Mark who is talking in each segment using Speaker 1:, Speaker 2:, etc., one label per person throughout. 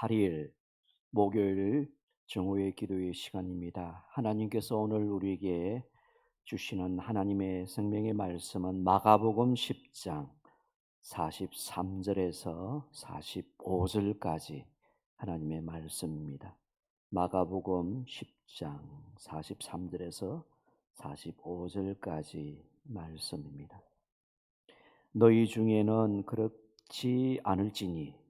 Speaker 1: 5월 28일 목요일 정오의 기도의 시간입니다. 하나님께서 오늘 우리에게 주시는 하나님의 생명의 말씀은 마가복음 10장 43절에서 45절까지 하나님의 말씀입니다. 마가복음 10장 43절에서 45절까지 말씀입니다. 너희 중에는 그렇지 않을지니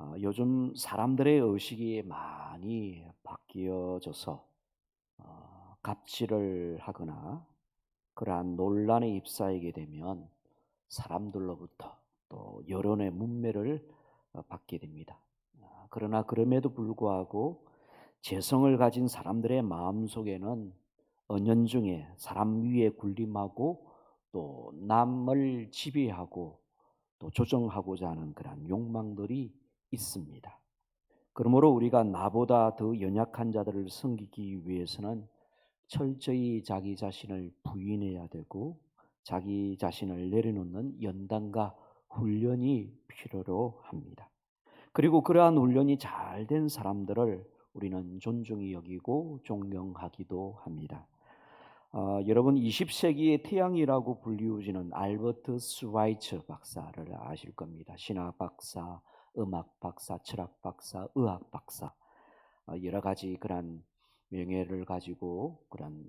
Speaker 1: 어, 요즘 사람들의 의식이 많이 바뀌어져서 어, 갑질을 하거나 그러한 논란에 휩싸이게 되면 사람들로부터 또 여론의 문매를 어, 받게 됩니다. 아, 그러나 그럼에도 불구하고 재성을 가진 사람들의 마음 속에는 은연중에 사람 위에 군림하고 또 남을 지배하고 또 조정하고자 하는 그러한 욕망들이 있습니다. 그러므로 우리가 나보다 더 연약한 자들을 섬기기 위해서는 철저히 자기 자신을 부인해야 되고 자기 자신을 내려놓는 연단과 훈련이 필요로 합니다. 그리고 그러한 훈련이 잘 된 사람들을 우리는 존중히 여기고 존경하기도 합니다. 어, 여러분 20세기의 태양이라고 불리우지는 알버트 스와이처 박사를 아실 겁니다. 신학 박사, 음악 박사, 철학 박사, 의학 박사 어, 여러 가지 그런 명예를 가지고 그런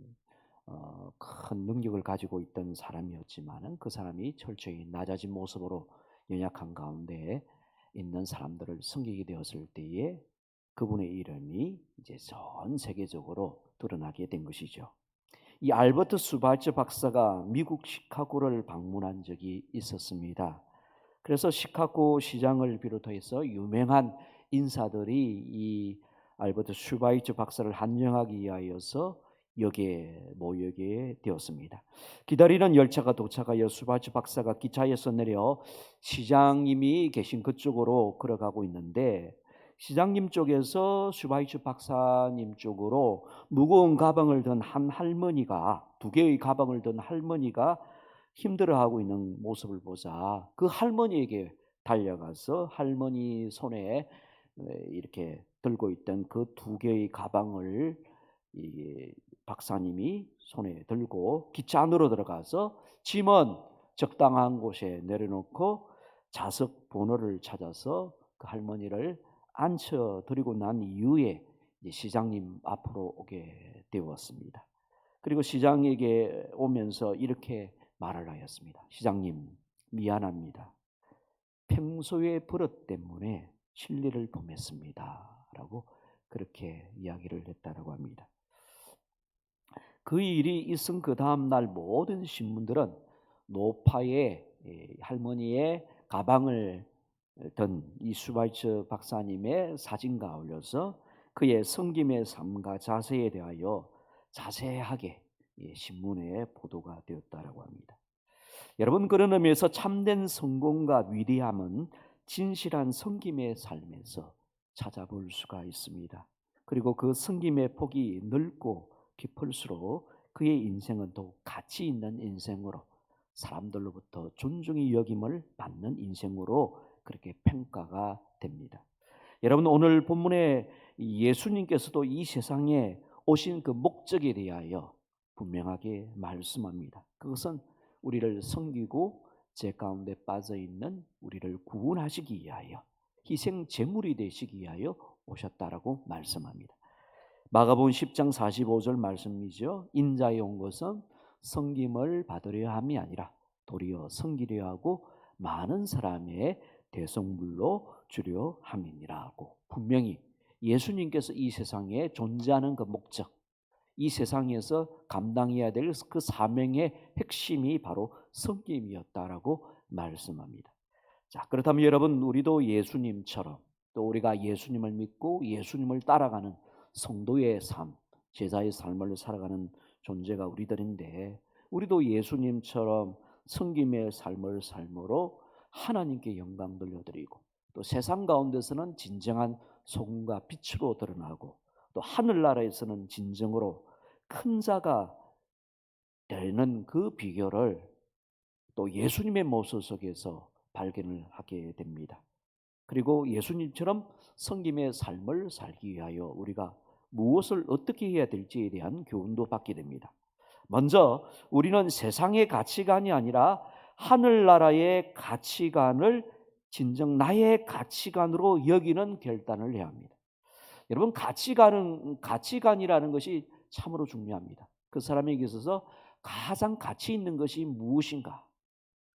Speaker 1: 어, 큰 능력을 가지고 있던 사람이었지만은 그 사람이 철저히 낮아진 모습으로 연약한 가운데 있는 사람들을 섬기게 되었을 때에 그분의 이름이 이제 전 세계적으로 드러나게 된 것이죠. 이 알버트 수발츠 박사가 미국 시카고를 방문한 적이 있었습니다. 그래서 시카고 시장을 비롯해서 유명한 인사들이 이 알버트 슈바이츠 박사를 한정하기 위하여서 여기에 모여게 되었습니다. 기다리는 열차가 도착하여 수바이츠 박사가 기차에서 내려 시장님이 계신 그쪽으로 걸어가고 있는데 시장님 쪽에서 슈바이츠 박사님 쪽으로 무거운 가방을 든 한 할머니가 두 개의 가방을 든 할머니가 힘들어하고 있는 모습을 보자 그 할머니에게 달려가서 할머니 손에 이렇게 들고 있던 그 두 개의 가방을 이 박사님이 손에 들고 기차 안으로 들어가서 짐은 적당한 곳에 내려놓고 좌석 번호를 찾아서 그 할머니를 앉혀 드리고 난 이후에 시장님 앞으로 오게 되었습니다. 그리고 시장에게 오면서 이렇게 말을 하였습니다. 시장님, 미안합니다. 평소의 버릇 때문에 실례를 범했습니다. 라고 그렇게 이야기를 했다라고 합니다. 그 일이 있은 그 다음 날 모든 신문들은 노파의 할머니의 가방을 든이 수바이츠 박사님의 사진과 어울려서 그의 성김의 삶과 자세에 대하여 자세하게 신문에 보도가 되었다라고 합니다. 여러분 그런 의미에서 참된 성공과 위대함은 진실한 성김의 삶에서 찾아볼 수가 있습니다. 그리고 그 성김의 폭이 넓고 깊을수록 그의 인생은 더욱 가치 있는 인생으로 사람들로부터 존중이 여김을 받는 인생으로 그렇게 평가가 됩니다. 여러분 오늘 본문에 예수님께서도 이 세상에 오신 그 목적에 대하여 분명하게 말씀합니다. 그것은 우리를 섬기고 제 가운데 빠져 있는 우리를 구원하시기 위하여 희생 제물이 되시기 위하여 오셨다라고 말씀합니다. 마가복음 10장 45절 말씀이죠. 인자에 온 것은 섬김을 받으려 함이 아니라 도리어 섬기려 하고 많은 사람의 대성물로 주려 함이니라고 분명히 예수님께서 이 세상에 존재하는 그 목적 이 세상에서 감당해야 될 그 사명의 핵심이 바로 성김이었다라고 말씀합니다. 자, 그렇다면 여러분 우리도 예수님처럼 또 우리가 예수님을 믿고 예수님을 따라가는 성도의 삶, 제자의 삶을 살아가는 존재가 우리들인데 우리도 예수님처럼 성김의 삶을 삶으로 하나님께 영광 돌려드리고 또 세상 가운데서는 진정한 소금과 빛으로 드러나고 또 하늘나라에서는 진정으로 큰 자가 되는 그 비결을 또 예수님의 모습 속에서 발견을 하게 됩니다. 그리고 예수님처럼 성김의 삶을 살기 위하여 우리가 무엇을 어떻게 해야 될지에 대한 교훈도 받게 됩니다. 먼저 우리는 세상의 가치관이 아니라 하늘나라의 가치관을 진정 나의 가치관으로 여기는 결단을 해야 합니다. 여러분 가치관은 가치관이라는 것이 참으로 중요합니다. 그 사람에게 있어서 가장 가치 있는 것이 무엇인가?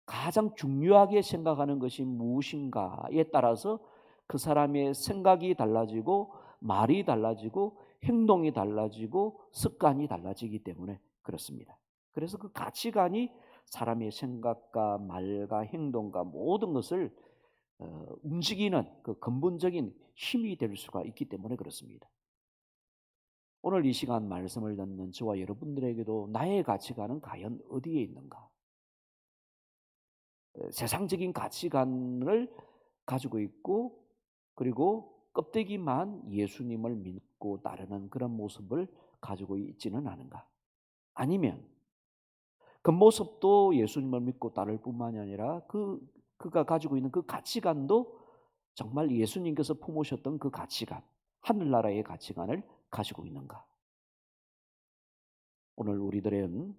Speaker 1: 가장 중요하게 생각하는 것이 무엇인가에 따라서 그 사람의 생각이 달라지고 말이 달라지고 행동이 달라지고 습관이 달라지기 때문에 그렇습니다. 그래서 그 가치관이 사람의 생각과 말과 행동과 모든 것을 어, 움직이는 그 근본적인 힘이 될 수가 있기 때문에 그렇습니다. 오늘 이 시간 말씀을 듣는 저와 여러분들에게도 나의 가치관은 과연 어디에 있는가? 세상적인 가치관을 가지고 있고 그리고 껍데기만 예수님을 믿고 따르는 그런 모습을 가지고 있지는 않은가? 아니면 그 모습도 예수님을 믿고 따를 뿐만이 아니라 그 그가 가지고 있는 그 가치관도 정말 예수님께서 품으셨던 그 가치관, 하늘나라의 가치관을 가지고 있는가? 오늘 우리들은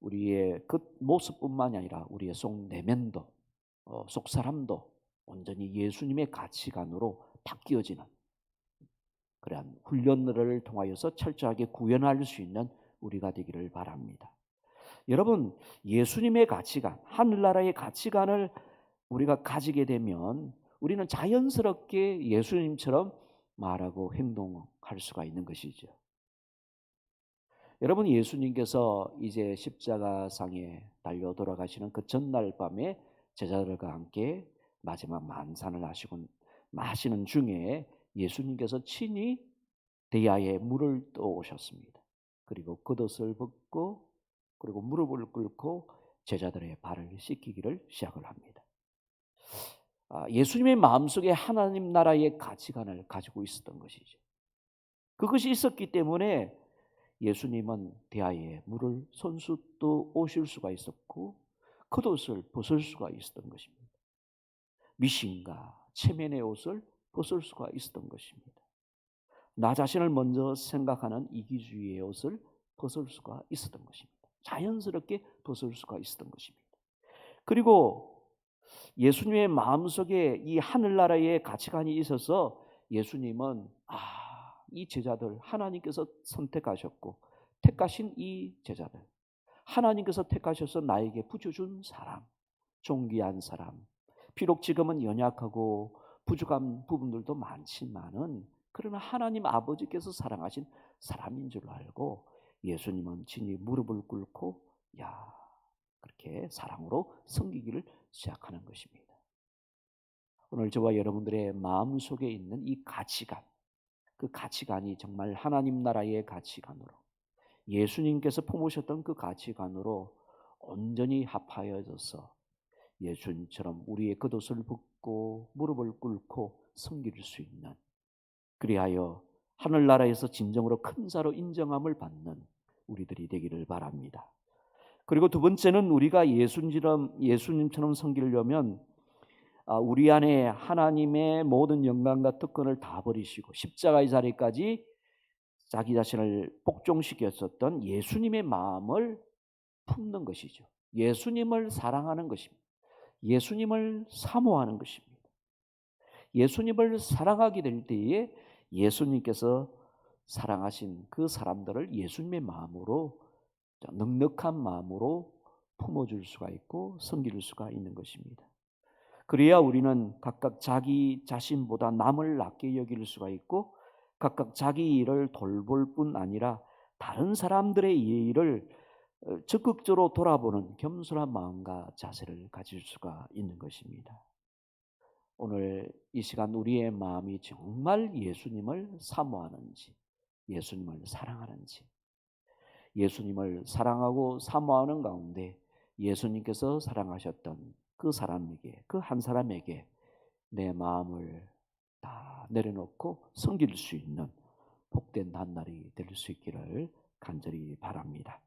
Speaker 1: 우리의 그 모습뿐만이 아니라 우리의 속 내면도 어, 속 사람도 온전히 예수님의 가치관으로 바뀌어지는 그러한 훈련을 통하여서 철저하게 구현할 수 있는 우리가 되기를 바랍니다. 여러분, 예수님의 가치관, 하늘나라의 가치관을 우리가 가지게 되면 우리는 자연스럽게 예수님처럼 말하고 행동할 수가 있는 것이죠. 여러분 예수님께서 이제 십자가상에 달려 돌아가시는 그 전날 밤에 제자들과 함께 마지막 만찬을 하시고 마시는 중에 예수님께서 친히 대야에 물을 떠오셨습니다. 그리고 겉옷을 벗고 그리고 무릎을 꿇고 제자들의 발을 씻기기를 시작을 합니다. 아, 예수님의 마음속에 하나님 나라의 가치관을 가지고 있었던 것이죠. 그것이 있었기 때문에 예수님은 대하에 물을 손수도 오실 수가 있었고 겉옷을 벗을 수가 있었던 것입니다. 미신과 체면의 옷을 벗을 수가 있었던 것입니다. 나 자신을 먼저 생각하는 이기주의의 옷을 벗을 수가 있었던 것입니다. 자연스럽게 벗을 수가 있었던 것입니다. 그리고 예수님의 마음속에 이 하늘나라의 가치관이 있어서 예수님은 아 이 제자들 하나님께서 선택하셨고 택하신 이 제자들 하나님께서 택하셔서 나에게 붙여준 사람 존귀한 사람. 비록 지금은 연약하고 부족한 부분들도 많지만은 그러나 하나님 아버지께서 사랑하신 사람인 줄 알고 예수님은 친히 무릎을 꿇고 야 그렇게 사랑으로 섬기기를 시작하는 것입니다. 오늘 저와 여러분들의 마음 속에 있는 이 가치관 그 가치관이 정말 하나님 나라의 가치관으로 예수님께서 품으셨던 그 가치관으로 온전히 합하여져서 예수님처럼 우리의 겉옷을 벗고 무릎을 꿇고 섬길 수 있는 그리하여 하늘나라에서 진정으로 큰 자로 인정함을 받는 우리들이 되기를 바랍니다. 그리고 두 번째는 우리가 예수님처럼 예수님처럼 섬기려면 아, 우리 안에 하나님의 모든 영광과 특권을 다 버리시고 십자가의 자리까지 자기 자신을 복종시켰었던 예수님의 마음을 품는 것이죠. 예수님을 사랑하는 것입니다. 예수님을 사모하는 것입니다. 예수님을 사랑하게 될 때에 예수님께서 사랑하신 그 사람들을 예수님의 마음으로 넉넉한 마음으로 품어줄 수가 있고 섬길 수가 있는 것입니다. 그래야 우리는 각각 자기 자신보다 남을 낮게 여길 수가 있고 각각 자기 일을 돌볼 뿐 아니라 다른 사람들의 일을 어, 적극적으로 돌아보는 겸손한 마음과 자세를 가질 수가 있는 것입니다. 오늘 이 시간 우리의 마음이 정말 예수님을 사모하는지 예수님을 사랑하는지 예수님을 사랑하고 사모하는 가운데 예수님께서 사랑하셨던 그 사람에게 그 한 사람에게 내 마음을 다 내려놓고 섬길 수 있는 복된 한날이 될 수 있기를 간절히 바랍니다.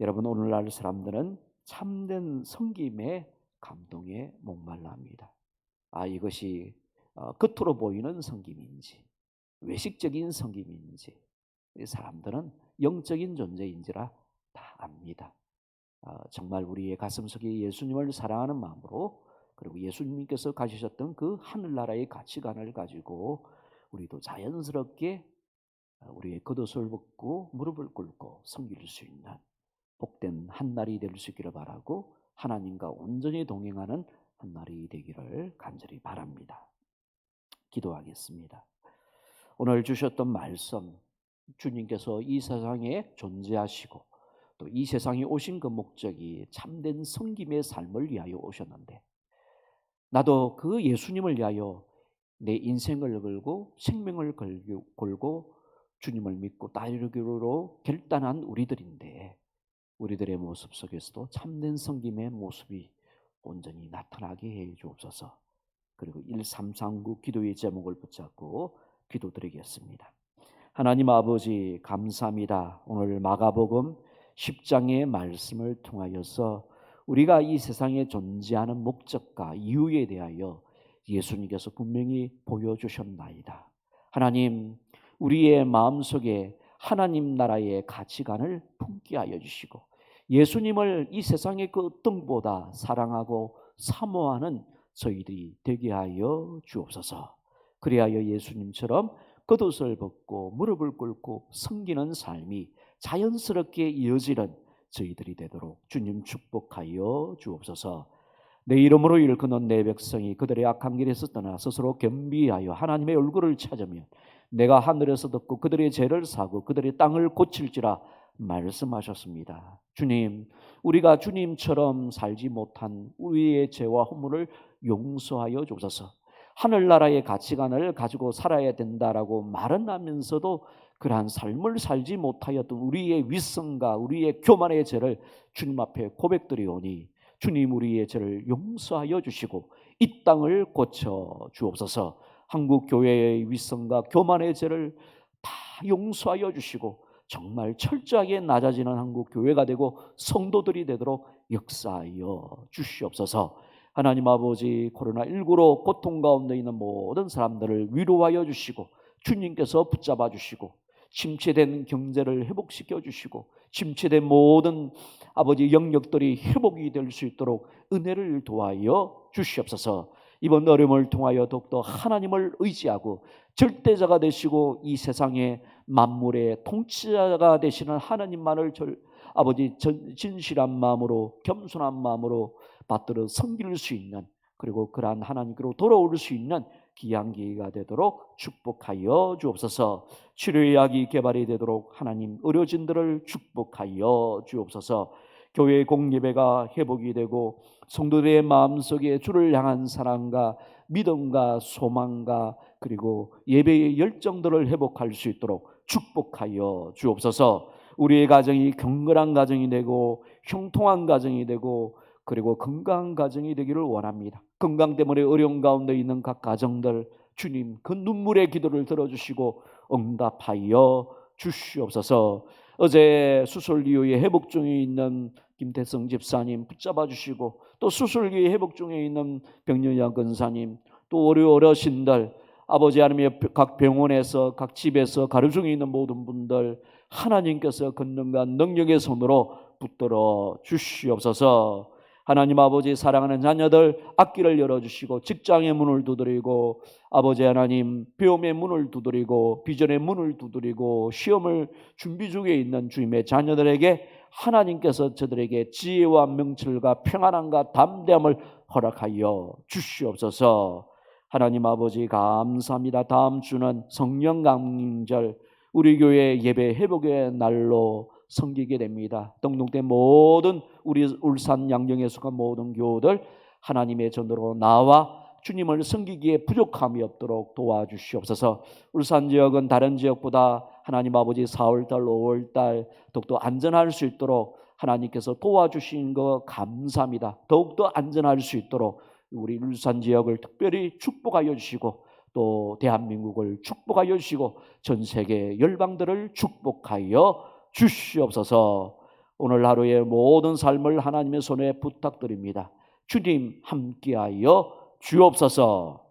Speaker 1: 여러분 오늘날 사람들은 참된 섬김의 감동에 목말라합니다. 아 이것이 어, 겉으로 보이는 섬김인지 외식적인 섬김인지 사람들은 영적인 존재인지라 다 압니다. 어, 정말 우리의 가슴속에 예수님을 사랑하는 마음으로 그리고 예수님께서 가지셨던 그 하늘나라의 가치관을 가지고 우리도 자연스럽게 어, 우리의 겉옷을 벗고 무릎을 꿇고 섬길 수 있는 복된 한 날이 될 수 있기를 바라고 하나님과 온전히 동행하는 한 날이 되기를 간절히 바랍니다. 기도하겠습니다. 오늘 주셨던 말씀 주님께서 이 세상에 존재하시고 또 이 세상에 오신 그 목적이 참된 성김의 삶을 위하여 오셨는데 나도 그 예수님을 위하여 내 인생을 걸고 생명을 걸고 주님을 믿고 따르기로 결단한 우리들인데 우리들의 모습 속에서도 참된 성김의 모습이 온전히 나타나게 해 주옵소서. 그리고 1339 기도의 제목을 붙잡고 기도드리겠습니다. 하나님 아버지 감사합니다. 오늘 마가복음 10장의 말씀을 통하여서 우리가 이 세상에 존재하는 목적과 이유에 대하여 예수님께서 분명히 보여주셨나이다. 하나님, 우리의 마음속에 하나님 나라의 가치관을 품게 하여 주시고 예수님을 이 세상의 그 어떤 보다 사랑하고 사모하는 저희들이 되게 하여 주옵소서. 그리하여 예수님처럼 겉옷을 벗고 무릎을 꿇고 섬기는 삶이 자연스럽게 이어지는 저희들이 되도록 주님 축복하여 주옵소서. 내 이름으로 일컫는 내 백성이 그들의 악한 길에서 떠나 스스로 겸비하여 하나님의 얼굴을 찾으면 내가 하늘에서 듣고 그들의 죄를 사고 그들의 땅을 고칠지라 말씀하셨습니다. 주님, 우리가 주님처럼 살지 못한 우리의 죄와 허물을 용서하여 주옵소서. 하늘나라의 가치관을 가지고 살아야 된다라고 말은 하면서도 그러한 삶을 살지 못하였던 우리의 위성과 우리의 교만의 죄를 주님 앞에 고백드리오니 주님 우리의 죄를 용서하여 주시고 이 땅을 고쳐 주옵소서. 한국 교회의 위성과 교만의 죄를 다 용서하여 주시고 정말 철저하게 낮아지는 한국 교회가 되고 성도들이 되도록 역사하여 주시옵소서. 하나님 아버지 코로나19로 고통 가운데 있는 모든 사람들을 위로하여 주시고 주님께서 붙잡아 주시고 침체된 경제를 회복시켜 주시고 침체된 모든 아버지 영역들이 회복이 될 수 있도록 은혜를 도하여 주시옵소서. 이번 어려움을 통하여 더욱더 하나님을 의지하고 절대자가 되시고 이 세상의 만물의 통치자가 되시는 하나님만을 절, 아버지 진실한 마음으로 겸손한 마음으로 받들어 섬길 수 있는 그리고 그러한 하나님께로 돌아올 수 있는 귀한 기회가 되도록 축복하여 주옵소서. 치료의 약이 개발이 되도록 하나님 의료진들을 축복하여 주옵소서. 교회 공예배가 회복이 되고 성도들의 마음속에 주를 향한 사랑과 믿음과 소망과 그리고 예배의 열정들을 회복할 수 있도록 축복하여 주옵소서. 우리의 가정이 경건한 가정이 되고 형통한 가정이 되고 그리고 건강한 가정이 되기를 원합니다. 건강 때문에 어려운 가운데 있는 각 가정들 주님 그 눈물의 기도를 들어주시고 응답하여 주시옵소서. 어제 수술 이후에 회복 중에 있는 김태성 집사님 붙잡아 주시고 또 수술 이후에 회복 중에 있는 병렬양 근사님 또 우리 어르신들 아버지 하나님의 각 병원에서 각 집에서 가르 중에 있는 모든 분들 하나님께서 권능과 능력의 손으로 붙들어 주시옵소서. 하나님 아버지 사랑하는 자녀들 악기를 열어주시고 직장의 문을 두드리고 아버지 하나님 배움의 문을 두드리고 비전의 문을 두드리고 시험을 준비 중에 있는 주님의 자녀들에게 하나님께서 저들에게 지혜와 명철과 평안함과 담대함을 허락하여 주시옵소서. 하나님 아버지 감사합니다. 다음 주는 성령 강림절 우리 교회 예배 회복의 날로 섬기게 됩니다. 동동대 모든 우리 울산 양정에 속한 모든 교우들 하나님의 전도로 나와 주님을 섬기기에 부족함이 없도록 도와주시옵소서. 울산 지역은 다른 지역보다 하나님 아버지 4월달, 5월달 더욱더 안전할 수 있도록 하나님께서 도와주신 거 감사합니다. 더욱더 안전할 수 있도록 우리 울산 지역을 특별히 축복하여 주시고 또 대한민국을 축복하여 주시고 전 세계 열방들을 축복하여 주시옵소서. 오늘 하루의 모든 삶을 하나님의 손에 부탁드립니다. 주님 함께하여 주옵소서.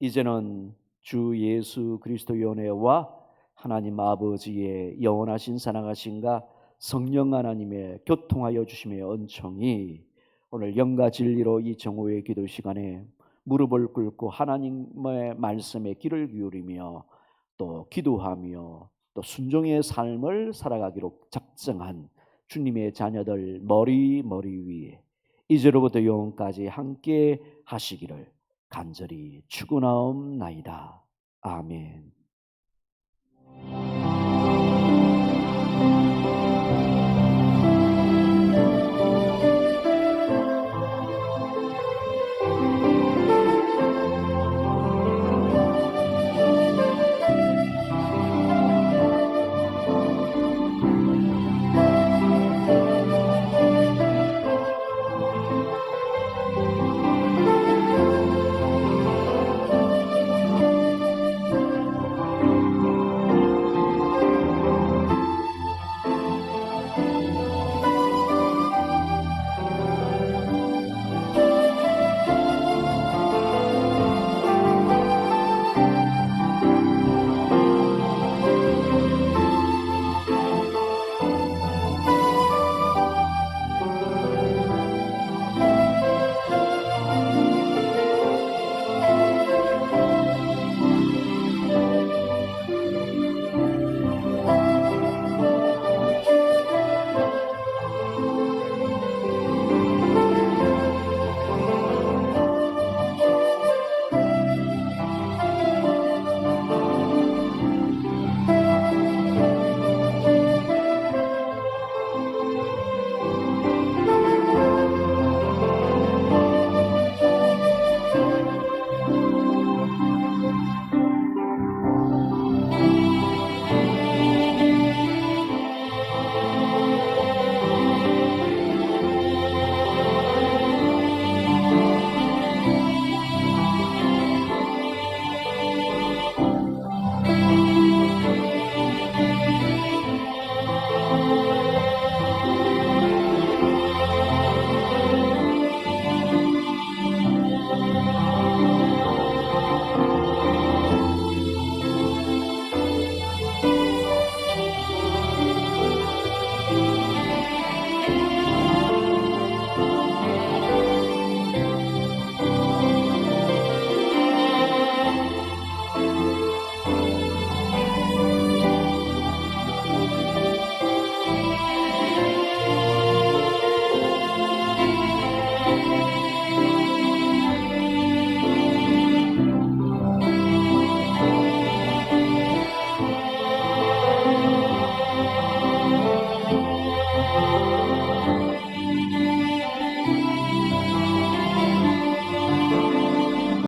Speaker 1: 이제는 주 예수 그리스도의 은혜와 하나님 아버지의 영원하신 사랑하신가 성령 하나님의 교통하여 주심의 은총이 오늘 영가 진리로 이 정오의 기도 시간에 무릎을 꿇고 하나님의 말씀에 귀를 기울이며 또 기도하며 또 순종의 삶을 살아가기로 작정한 주님의 자녀들 머리 머리 위에 이제로부터 영원까지 함께 하시기를 간절히 축원하옵나이다. 아멘.